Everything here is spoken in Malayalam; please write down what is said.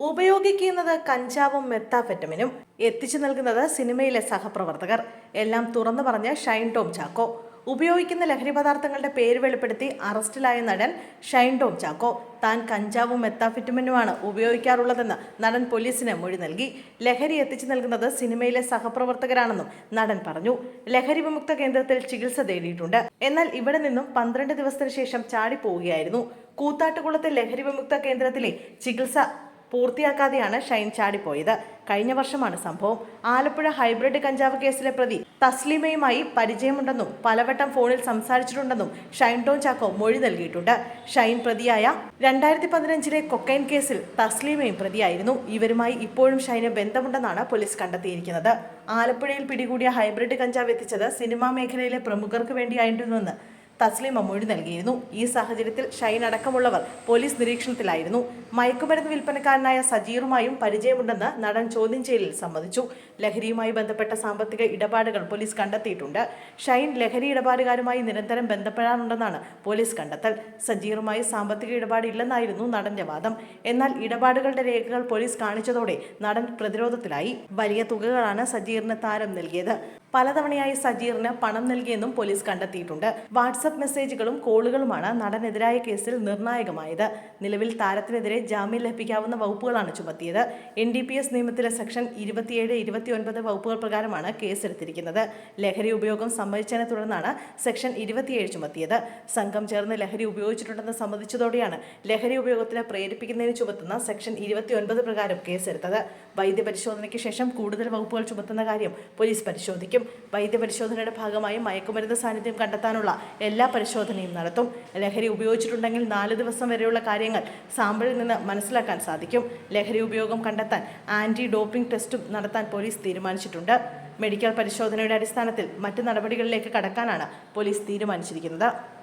ഉപയോഗിക്കുന്നത് കഞ്ചാവും മെത്താഫെറ്റമിനും എത്തിച്ചു നൽകുന്നത് സിനിമയിലെ സഹപ്രവർത്തകർ. എല്ലാം തുറന്നു പറഞ്ഞ ഷൈൻ ടോം ചാക്കോ. ഉപയോഗിക്കുന്ന ലഹരി പദാർത്ഥങ്ങളുടെ പേര് വെളിപ്പെടുത്തി അറസ്റ്റിലായ നടൻ ഷൈൻ ടോം ചാക്കോ. താൻ കഞ്ചാവും മെത്താഫിറ്റമിനുമാണ് ഉപയോഗിക്കാറുള്ളതെന്ന് നടൻ പോലീസിന് മൊഴി നൽകി. ലഹരി എത്തിച്ചു നൽകുന്നത് സിനിമയിലെ സഹപ്രവർത്തകരാണെന്നും നടൻ പറഞ്ഞു. ലഹരി വിമുക്ത കേന്ദ്രത്തിൽ ചികിത്സ തേടിയിട്ടുണ്ട്. എന്നാൽ ഇവിടെ നിന്നും പന്ത്രണ്ട് ദിവസത്തിന് ശേഷം ചാടിപ്പോവുകയായിരുന്നു. കൂത്താട്ടുകുളത്തെ ലഹരി വിമുക്ത കേന്ദ്രത്തിലെ ചികിത്സ പൂർത്തിയാക്കാതെയാണ് ഷൈൻ ചാടിപ്പോയത്. കഴിഞ്ഞ വർഷമാണ് സംഭവം. ആലപ്പുഴ ഹൈബ്രിഡ് കഞ്ചാവ് കേസിലെ പ്രതി തസ്ലീമയുമായി പരിചയമുണ്ടെന്നും പലവട്ടം ഫോണിൽ സംസാരിച്ചിട്ടുണ്ടെന്നും ഷൈൻ ടോൺ ചാക്കോ മൊഴി നൽകിയിട്ടുണ്ട്. ഷൈൻ പ്രതിയായ രണ്ടായിരത്തി പതിനഞ്ചിലെ കൊക്കൈൻ കേസിൽ തസ്ലീമയും പ്രതിയായിരുന്നു. ഇവരുമായി ഇപ്പോഴും ഷൈന് ബന്ധമുണ്ടെന്നാണ് പോലീസ് കണ്ടെത്തിയിരിക്കുന്നത്. ആലപ്പുഴയിൽ പിടികൂടിയ ഹൈബ്രിഡ് കഞ്ചാവ് എത്തിച്ചത് സിനിമാ മേഖലയിലെ പ്രമുഖർക്ക് വേണ്ടിയായിരുന്നുവെന്ന് തസ്ലീമ മൊഴി നൽകിയിരുന്നു. ഈ സാഹചര്യത്തിൽ ഷൈൻ അടക്കമുള്ളവർ പോലീസ് നിരീക്ഷണത്തിലായിരുന്നു. മയക്കുമരുന്ന് വിൽപ്പനക്കാരനായ സജീറുമായും പരിചയമുണ്ടെന്ന് നടൻ ചോദ്യം ചെയ്യലിൽ സമ്മതിച്ചു. ലഹരിയുമായി ബന്ധപ്പെട്ട സാമ്പത്തിക ഇടപാടുകൾ പോലീസ് കണ്ടെത്തിയിട്ടുണ്ട്. ഷൈൻ ലഹരി ഇടപാടുകാരുമായി നിരന്തരം ബന്ധപ്പെടാറുണ്ടെന്നാണ് പോലീസ് കണ്ടെത്തൽ. സജീറുമായി സാമ്പത്തിക ഇടപാട് ഇല്ലെന്നായിരുന്നു നടന്റെ വാദം. എന്നാൽ ഇടപാടുകളുടെ രേഖകൾ പോലീസ് കാണിച്ചതോടെ നടൻ പ്രതിരോധത്തിലായി. വലിയ തുകകളാണ് സജീറിന് താരം നൽകിയത്. പലതവണയായി സജീറിന് പണം നൽകിയെന്നും പോലീസ് കണ്ടെത്തിയിട്ടുണ്ട്. വാട്സപ്പ് മെസ്സേജുകളും കോളുകളുമാണ് നടനെതിരായ കേസിൽ നിർണായകമായത്. നിലവിൽ താരത്തിനെതിരെ ജാമ്യം ലഭിക്കാവുന്ന വകുപ്പുകളാണ് ചുമത്തിയത്. എൻ ഡി പി എസ് നിയമത്തിലെ സെക്ഷൻ ഇരുപത്തിയേഴ് ഇരുപത്തിയൊൻപത് വകുപ്പുകൾ പ്രകാരമാണ് കേസെടുത്തിരിക്കുന്നത്. ലഹരി ഉപയോഗം സമ്മതിച്ചതിനെ തുടർന്നാണ് സെക്ഷൻ ഇരുപത്തിയേഴ് ചുമത്തിയത്. സംഘം ചേർന്ന് ലഹരി ഉപയോഗിച്ചിട്ടുണ്ടെന്ന് സമ്മതിച്ചതോടെയാണ് ലഹരി ഉപയോഗത്തിന് പ്രേരിപ്പിക്കുന്നതിന് ചുമത്തുന്ന സെക്ഷൻ ഇരുപത്തിയൊൻപത് പ്രകാരം കേസെടുത്തത്. വൈദ്യപരിശോധനയ്ക്ക് ശേഷം കൂടുതൽ വകുപ്പുകൾ ചുമത്തുന്ന കാര്യം പോലീസ് പരിശോധിക്കും വൈദ്യപരിശോധനയുടെ ഭാഗമായി മയക്കുമരുന്ന് സാന്നിധ്യം കണ്ടെത്താനുള്ള എല്ലാ പരിശോധനയും നടത്തും. ലഹരി ഉപയോഗിച്ചിട്ടുണ്ടെങ്കിൽ നാല് ദിവസം വരെയുള്ള കാര്യങ്ങൾ സാമ്പിളിൽ നിന്ന് മനസ്സിലാക്കാൻ സാധിക്കും. ലഹരി ഉപയോഗം കണ്ടെത്താൻ ആന്റി ഡോപ്പിംഗ് ടെസ്റ്റും നടത്താൻ പോലീസ് തീരുമാനിച്ചിട്ടുണ്ട്. മെഡിക്കൽ പരിശോധനയുടെ അടിസ്ഥാനത്തിൽ മറ്റ് നടപടികളിലേക്ക് കടക്കാനാണ് പോലീസ് തീരുമാനിച്ചിരിക്കുന്നത്.